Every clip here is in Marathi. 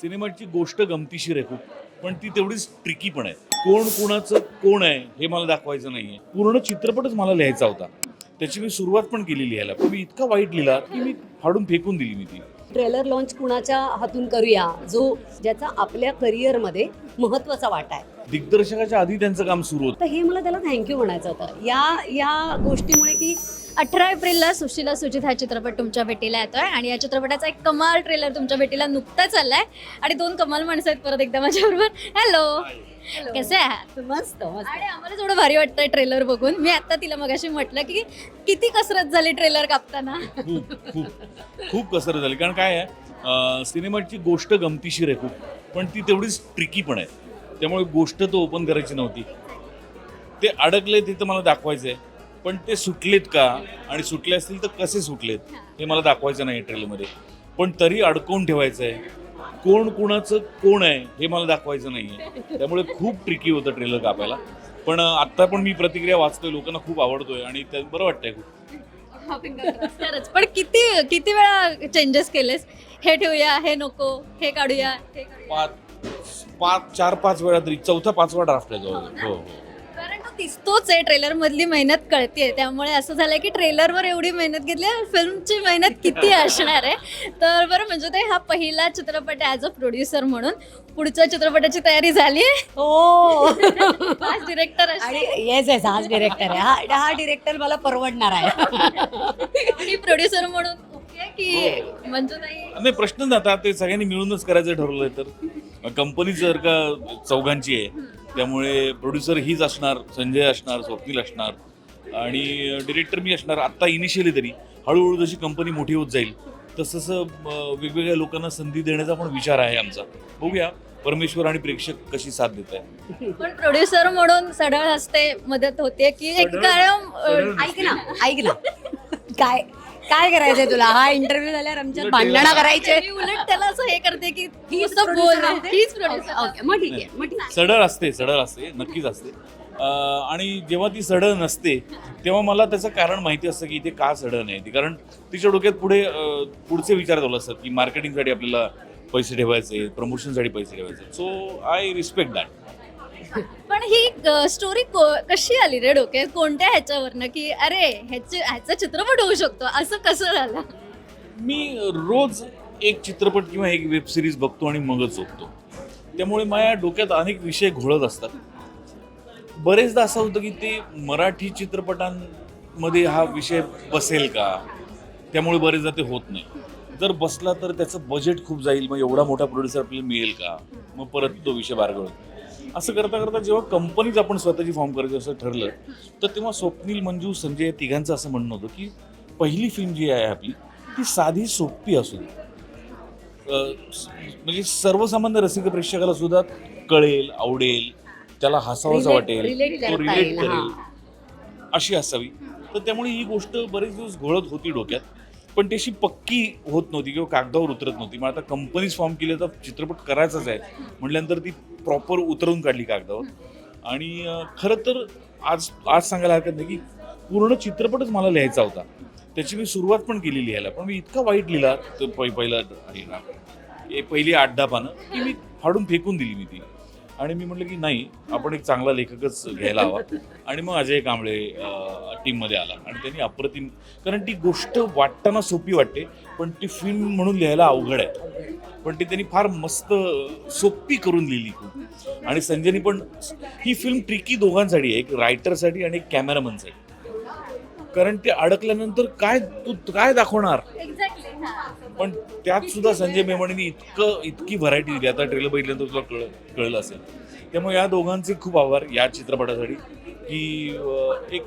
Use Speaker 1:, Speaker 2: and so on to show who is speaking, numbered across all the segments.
Speaker 1: सिनेमाची गोष्ट गमतीशीर आहे खूप पण ती तेवढीच ट्रिकी पण आहे. कोण कोणाचं कोण आहे हे मला दाखवायचं नाहीये. पूर्ण चित्रपटच मला लिहायचा होता. त्याची मी सुरुवात पण केली लिहायला पण मी इतका वाईट लिहिला की मी फाडून फेकून दिली मी ती.
Speaker 2: ट्रेलर लॉन्च कुणाच्या हातून करूया जो ज्याचा आपल्या करिअरमध्ये महत्त्वाचा वाटा आहे.
Speaker 1: दिग्दर्शकाच्या आधी त्यांचं काम सुरू होतं.
Speaker 2: तर हे मला त्याला थँक्यू म्हणायचं होतं.
Speaker 3: या या गोष्टीमुळे की अठरा एप्रिलला सुशीला सुचित हा चित्रपट तुमच्या भेटीला येतोय आणि या चित्रपटाचा एक कमाल ट्रेलर तुमच्या भेटीला नुकताच आलाय. आणि दोन कमाल माणसं आहेत परत एकदा माझ्याबरोबर. हॅलो कसे आहात?
Speaker 2: मस्त
Speaker 3: आणि आम्हाला थोडं भारी वाटतंय ट्रेलर बघून. मी आता तिला मगाशी म्हटलं की किती कसरत झाली ट्रेलर कापताना?
Speaker 1: खूप खूप खूप कसरत झाली. कारण काय आहे सिनेमाची गोष्ट गमतीशीर आहे खूप. पण ती तेवढीच ट्रिकी पण आहे. त्यामुळे गोष्ट तो ओपन करायची नव्हती. ते अडकले ते तर मला दाखवायचं आहे पण ते सुटलेत का? आणि सुटले असतील तर कसे सुटलेत? हे मला दाखवायचं नाही ट्रेलरमध्ये पण तरी अडकवून ठेवायचं आहे कोण कोणाचं कोण आहे हे मला दाखवायचं नाही आहे त्यामुळे खूप ट्रिकी होतं ट्रेलर कापायला. पण आत्ता पण मी प्रतिक्रिया वाचतोय लोकांना खूप आवडतोय आणि त्यात बरं वाटतंय खूप.
Speaker 3: पण किती किती वेळा चेंजेस केलेस? हे ठेवूया हे नको हे काढूया हे काढूया.
Speaker 1: पाच पाच चार पाच वेळा तरी चौथा पाचवा ड्राफ्ट आहे जवळ हो हो.
Speaker 3: तो दिसतोच आहे ट्रेलर मधली मेहनत कळते त्यामुळे असं झालंय की ट्रेलरवर एवढी मेहनत घेतली फिल्मची मेहनत किती असणार आहे? तर बरं म्हणजे ते हा पहिला चित्रपट ॲज अ प्रोड्युसर म्हणून. पुढच्या चित्रपटाची तयारी झाली.
Speaker 2: हो.
Speaker 3: डिरेक्टर
Speaker 2: येस येस हाच डिरेक्टर आहे. हा हा डिरेक्टर मला परवडणार आहे.
Speaker 3: प्रोड्युसर म्हणून ओके की मंजुताई
Speaker 1: नाही प्रश्न आता ते सगळ्यांनी मिळूनच करायचं ठरवलंय तर. कंपनी जर का चौघांची आहे त्यामुळे प्रोड्युसर हीच असणार संजय असणार स्वप्नील असणार आणि डिरेक्टर मी असणार आत्ता इनिशियली तरी. हळूहळू जशी कंपनी मोठी होत जाईल तसं तसं अं, वेगवेगळ्या लोकांना संधी देण्याचा पण विचार आहे आमचा. बघूया परमेश्वर आणि प्रेक्षक कशी साथ देत आहे
Speaker 3: पण प्रोड्युसर म्हणून सढळ हस्ते मदत होते की एक कायम
Speaker 2: ऐक ना ऐक ना. काय? काय करायचंय तुला? हा इंटरव्ह्यू झाल्यावर आमच्यात भांडणं करायचे.
Speaker 3: मी उलट त्याला असं हे करते की
Speaker 2: हीच
Speaker 3: बोल
Speaker 2: असते?
Speaker 3: हीच
Speaker 2: ओके,
Speaker 3: प्रोड्युसर
Speaker 2: ओके मग ठीक आहे मग ठीक आहे.
Speaker 1: सडळ असते सडळ असते नक्कीच असते. अं, आणि जेव्हा ती सडळ नसते तेव्हा मला त्याचं कारण माहिती असतं की इथे का सडळ नाही ती कारण तिच्या डोक्यात पुढे अं, पुढचे विचार चालू असतात की मार्केटिंगसाठी आपल्याला पैसे ठेवायचे प्रमोशनसाठी पैसे ठेवायचे सो आय रिस्पेक्ट दॅट
Speaker 3: पण ही स्टोरी कशी आली रे डोक्यात? कोणत्या ह्याच्यावरनं? की अरे ह्याचे ह्याचा चित्रपट होऊ शकतो. असं कसं झालं?
Speaker 1: मी रोज एक चित्रपट किंवा एक वेब सिरीज बघतो आणि मगच झोपतो. त्यामुळे माझ्या डोक्यात अनेक विषय घोळत असतात. बरेचदा असं होतं की ते मराठी चित्रपटांमध्ये हा विषय बसेल का? त्यामुळे बरेचदा ते होत नाही. जर बसला तर त्याचं बजेट खूप जाईल. मग एवढा मोठा प्रोड्युसर आपल्याला मिळेल का? मग परत तो विषय बारगळतो. असं करता करता जेव्हा कंपनीज आपण स्वतःची फॉर्म करायची असं ठरलं तर तेव्हा स्वप्नील मंजू संजय तिघांचं असं म्हणणं होतं की पहिली फिल्म जी आहे आपली ती साधी सोपी असू दे. म्हणजे सर्वसामान्य रसिक प्रेक्षकाला सुद्धा कळेल आवडेल त्याला हसावंसं वाटेल तो रिलेट करेल अशी असावी. तर त्यामुळे ही गोष्ट बरेच दिवस घोळत होती डोक्यात. पण ती अशी पक्की होत नव्हती किंवा कागदावर उतरत नव्हती. मग आता कंपनीज फॉर्म केली तर चित्रपट करायचाच आहे. म्हटल्यानंतर ती प्रॉपर उतरवून काढली कागदावर. आणि खरं तर आज आज सांगायला हरकत नाही की पूर्ण चित्रपटच मला लिहायचा होता. त्याची मी सुरुवात पण केली लिहायला पण मी इतका वाईट लिहिला तो पहि पहिला हे पहिली आठ दहा पानं की मी फाडून फेकून दिली मी ती. आणि मी म्हटलं की नाही आपण एक चांगला लेखकच घ्यायला हवा. आणि मग अजय कांबळे टीममध्ये आला. आणि त्यांनी अप्रतिम कारण ती गोष्ट वाटताना सोपी वाटते पण ती फिल्म म्हणून लिहायला अवघड आहे. पण ती त्यांनी फार मस्त सोपी करून लिहिली खूप. आणि संजयनी पण ही फिल्म ट्रिकी दोघांसाठी आहे एक रायटरसाठी आणि एक कॅमेरामनसाठी कारण ते अडकल्यानंतर काय तू काय दाखवणार?
Speaker 3: एक्झॅक्टली
Speaker 1: पण त्यात सुद्धा संजय मेमणीने इतकं इतकी व्हरायटी दिली. आता ट्रेलर बघितल्यानंतर तुला कळ कळलं असेल. त्यामुळे या दोघांचे खूप आभार या चित्रपटासाठी की एक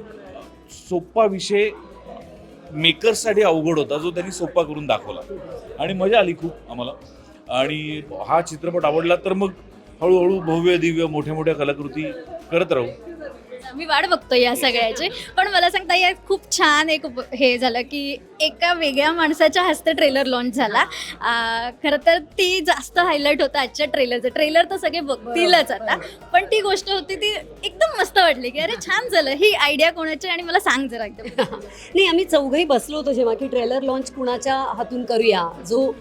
Speaker 1: सोपा विषय मेकर्ससाठी अवघड होता जो त्यांनी सोपा करून दाखवला. आणि मजा आली खूप आम्हाला. आणि हा चित्रपट आवडला तर मग हळूहळू भव्य दिव्य मोठ्या मोठ्या कलाकृती करत राहू.
Speaker 3: मी वाट बघतो या सगळ्याची. पण मला सांगता या खूप छान एक हे झालं की एका वेगळ्या माणसाच्या हस्ते ट्रेलर लॉन्च झाला. खरं तर ती जास्त हायलाईट होतं आजच्या ट्रेलरचं ट्रेलर तर सगळे बघतीलच आता. पण ती गोष्ट होती ती एकदम मस्त वाटली की अरे छान झालं. ही आयडिया कोणाची आणि मला सांग जरा एकदम.
Speaker 2: नाही आम्ही चौघही बसलो होतो जेव्हा की ट्रेलर लॉन्च कुणाच्या हातून करूया? जो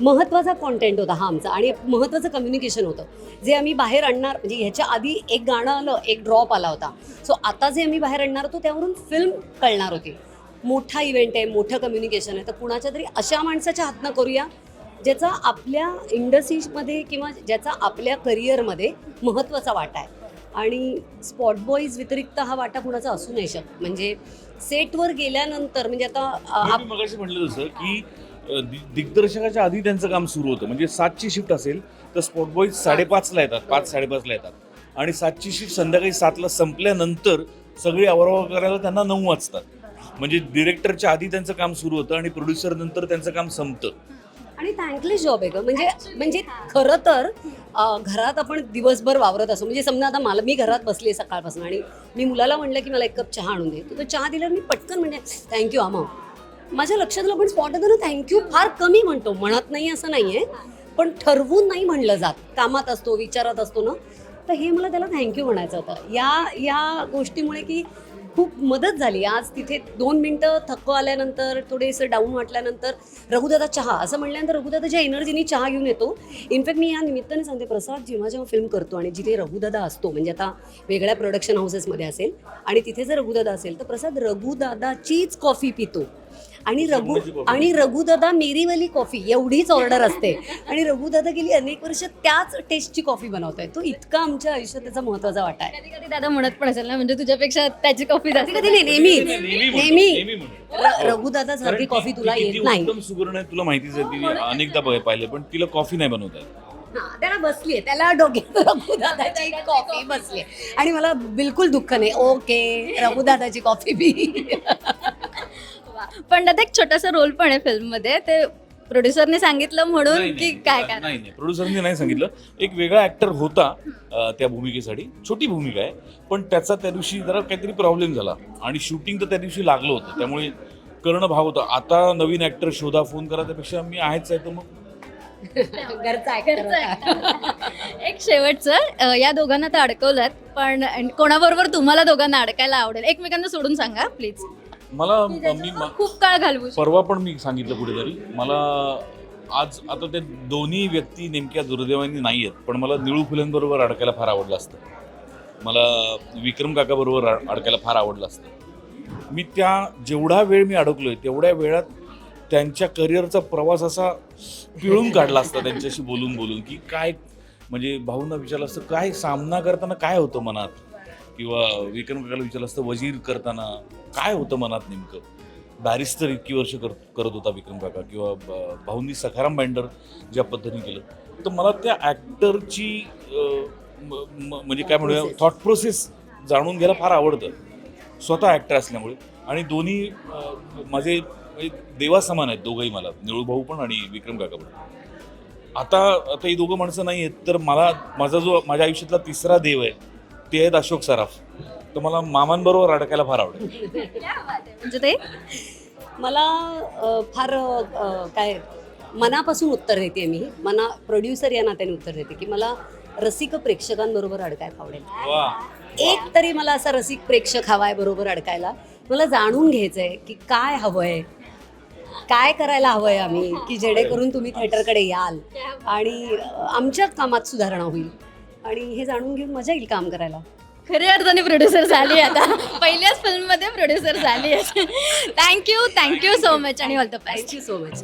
Speaker 2: महत्त्वाचा कॉन्टेंट होता हा आमचा आणि महत्त्वाचं कम्युनिकेशन होतं. जे आम्ही बाहेर आणणार म्हणजे ह्याच्या आधी एक गाणं आलं एक ड्रॉप आला होता. सो आता जे आम्ही बाहेर आणणार होतो त्यावरून फिल्म कळणार होती. मोठा इव्हेंट आहे मोठं कम्युनिकेशन आहे. तर कुणाच्या तरी अशा माणसाच्या हातनं करूया ज्याचा आपल्या इंडस्ट्रीमध्ये किंवा ज्याचा आपल्या करिअरमध्ये महत्त्वाचा वाटा आहे. आणि स्पॉट बॉईज व्यतिरिक्त हा वाटा कुणाचा असू नाही शकत. म्हणजे सेटवर गेल्यानंतर म्हणजे आता
Speaker 1: म्हटलं तसं की दिग्दर्शकाच्या आधी त्यांचं काम सुरू होतं. म्हणजे सातची शिफ्ट असेल तर स्पॉट बॉईज साडेपाचला येतात पाच साडेपाचला येतात. आणि सातची शिफ्ट संध्याकाळी सातला संपल्यानंतर सगळी आवरावा करायला त्यांना नऊ वाजतात. म्हणजे डिरेक्टरच्या आधी त्यांचं काम सुरू होतं आणि प्रोड्युसर नंतर त्यांचं काम संपतं.
Speaker 2: आणि थँकलेस जॉब आहे ग. म्हणजे म्हणजे खरं तर अ, घरात आपण दिवसभर वावरत असो. म्हणजे समजा आता मला मी घरात बसली आहे सकाळपासून आणि मी मुलाला म्हणलं की मला एक कप चहा आणून दे. तर तो चहा दिल्यावर मी पटकन म्हणजे थँक्यू आमा माझ्या लक्षात आलं पण स्पॉट ना थँक्यू फार कमी म्हणतो. म्हणत नाही असं नाही आहे पण ठरवून नाही म्हणलं जात. कामात असतो विचारात असतो ना. तर हे मला त्याला थँक्यू म्हणायचं होतं. या या गोष्टीमुळे की खूप मदत झाली. आज तिथे दोन मिनटं थक्क आल्यानंतर थोडेसं डाऊन वाटल्यानंतर रघुदादा चहा असं म्हटल्यानंतर रघुदादाच्या एनर्जीनी चहा घेऊन येतो इनफॅक्ट मी या निमित्ताने सांगते प्रसाद जेव्हा जेव्हा फिल्म करतो आणि जिथे रघुदादा असतो म्हणजे आता वेगळ्या प्रोडक्शन हाऊसेसमध्ये असेल आणि तिथे जर रघुदादा असेल तर प्रसाद रघुदादाचीच कॉफी पितो. आणि रघु. आणि रघुदादा मेरीवाली कॉफी एवढीच ऑर्डर असते. आणि रघुदादा गेली अनेक वर्ष त्याच टेस्टची कॉफी बनवतोय. तो इतका आमच्या आयुष्यात त्याचा महत्त्वाचा वाटा आहे.
Speaker 3: कधी कधी दादा म्हणत पण असेल ना म्हणजे तुझ्यापेक्षा त्याची कॉफी
Speaker 2: कधी कधी नाही नेहमी
Speaker 1: नेहमी
Speaker 2: रघुदादा सारखी कॉफी
Speaker 1: ती-
Speaker 2: तुला येत नाही.
Speaker 1: सुगरण आहे तुला माहितीच आहे ती अनेकदा पाहिले पण तिला कॉफी नाही बनवता येत.
Speaker 2: हा, त्याला बसलीये त्याला डोक्यात रघुदादाची कॉफी बसली आणि मला बिलकुल दुःख नाही. ओके रघुदादाची कॉफी बी
Speaker 3: पण दादा एक छोटासा रोल पण आहे फिल्ममध्ये ते प्रोड्युसरने सांगितलं म्हणून की
Speaker 1: नाही,
Speaker 3: काय
Speaker 1: नाही
Speaker 3: काय
Speaker 1: नाही प्रोड्युसरने नाही सांगितलं. एक वेगळा ऍक्टर होता अं, त्या भूमिकेसाठी. छोटी भूमिका आहे. पण त्याचा त्या दिवशी जरा काहीतरी प्रॉब्लेम झाला. आणि शूटिंग तर त्या दिवशी लागलं होतं. त्यामुळे करणं भाग होतं. आता नवीन ऍक्टर शोधा फोन करा त्यापेक्षा मी आहेच आहे तर मग
Speaker 2: घरचा actor
Speaker 3: एक शेवटचं. अं, या दोघांना तर अडकवलं पण कोणाबरोबर तुम्हाला दोघांना अडकायला आवडेल एकमेकांना सोडून सांगा प्लीज
Speaker 1: मला मी
Speaker 3: खूप काळ घालवू शकतो.
Speaker 1: परवा पण मी सांगितलं कुठेतरी. मला आज आता ते दोन्ही व्यक्ती नेमक्या दुर्दैवानी नाही आहेत पण मला निळू फुलेंबरोबर अडकायला फार आवडलं असतं. मला विक्रम काकाबरोबर अड- अडकायला फार आवडलं असतं. मी त्या जेवढा वेळ मी अडकलोय तेवढ्या वेळात त्यांच्या करिअरचा प्रवास असा पिळून काढला असता त्यांच्याशी बोलून बोलून की काय म्हणजे भाऊंना विचारलं असतं काय सामना करताना काय होतं मनात? किंवा विक्रम काकाला विचारलं असतं वजीर करताना काय होतं मनात नेमकं? बॅरिस्टर इतकी वर्ष कर करत होता विक्रम काका किंवा भाऊंनी सखाराम बाइंडर ज्या पद्धतीने केलं. तर मला त्या ॲक्टरची म्हणजे काय म्हणूया थॉट प्रोसेस जाणून घ्यायला फार आवडतं. स्वतः ॲक्टर असल्यामुळे. आणि दोन्ही माझे म्हणजे देवासमान आहेत दोघंही मला. निळू भाऊ पण आणि विक्रम काका पण. आता आता ही दोघं माणसं नाही आहेत तर मला माझा जो माझ्या आयुष्यातला तिसरा देव आहे ते आहेत अशोक सराफ. तर मला मामांबरोबर अडकायला फार आवडेल.
Speaker 3: म्हणजे ते?
Speaker 2: मला अ, फार अ, काय मनापासून उत्तर देते मी. मना प्रोड्युसर या नात्याने उत्तर देते की मला रसिक प्रेक्षकांबरोबर अडकायला आवडेल.
Speaker 1: वा.
Speaker 2: एक तरी मला असा रसिक प्रेक्षक हवाय बरोबर अडकायला. मला जाणून घ्यायचंय की काय हवंय काय करायला हवंय आम्ही की जेणेकरून तुम्ही थिएटरकडे याल. आणि अ, आमच्या कामात सुधारणा होईल. आणि हे जाणून घेऊन मजा येईल काम करायला.
Speaker 3: खऱ्या अर्थाने प्रोड्युसर झाली आता. पहिल्याच फिल्ममध्ये प्रोड्युसर झाली thank you thank you so much आणि all the best
Speaker 2: thank you so much